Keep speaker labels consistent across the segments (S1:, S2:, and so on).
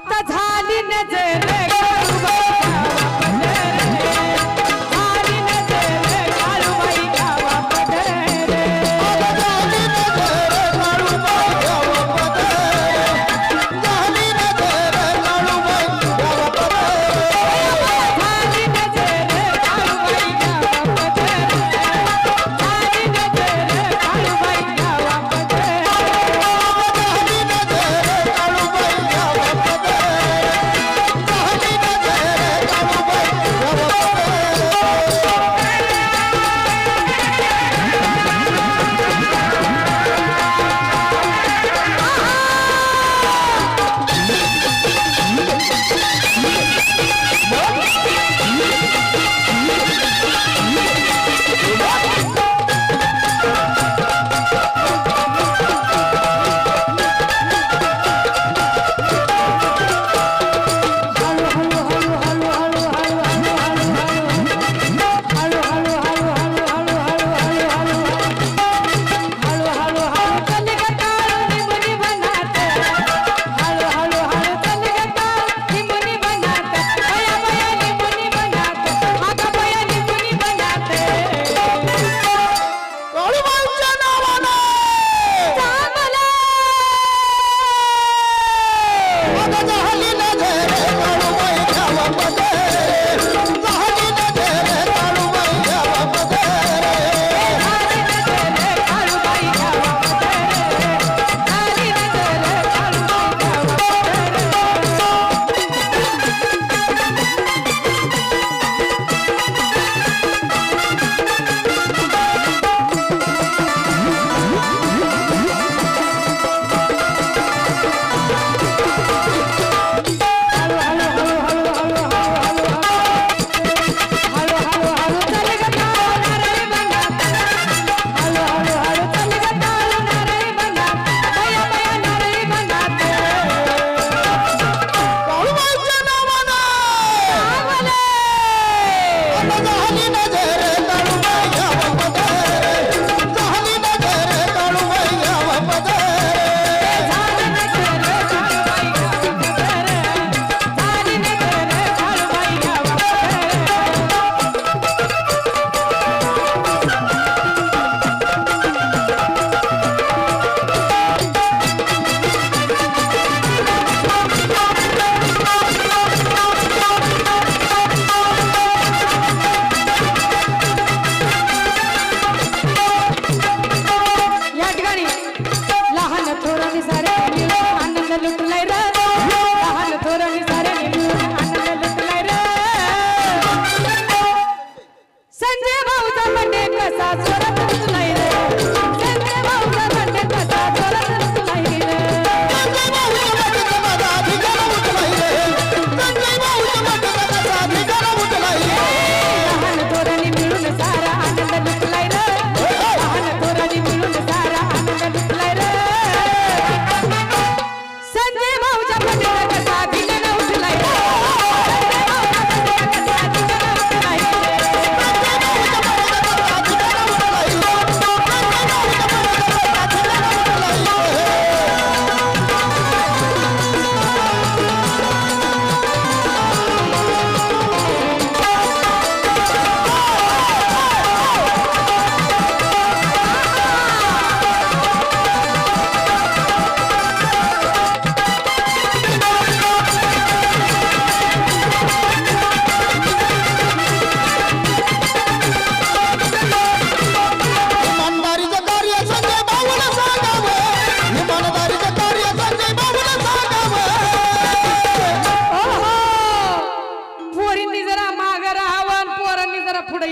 S1: आता झाली नजर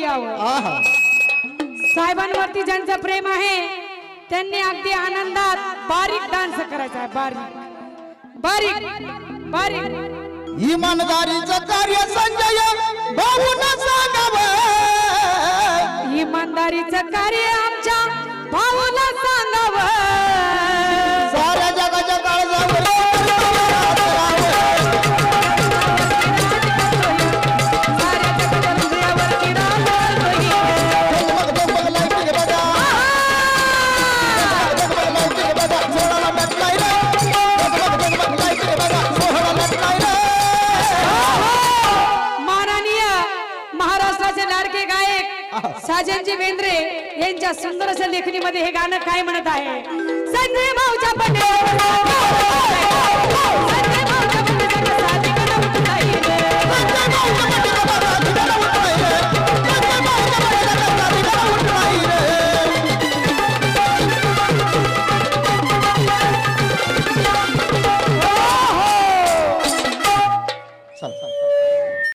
S1: यावं. साहेबांवरती ज्यांचं प्रेम आहे त्यांनी अगदी आनंदात बारीक डान्स करायचा आहे बारीक. बारीक बारीक.
S2: इमानदारीच कार्य संजय
S1: इमानदारीच कार्य आमच्या भाऊला सांगावं साजनजी बेंद्रे यांच्या सुंदर अशा लेखणीमध्ये हे गाणं काय म्हणत आहे? संजय भाऊच्या पटेल.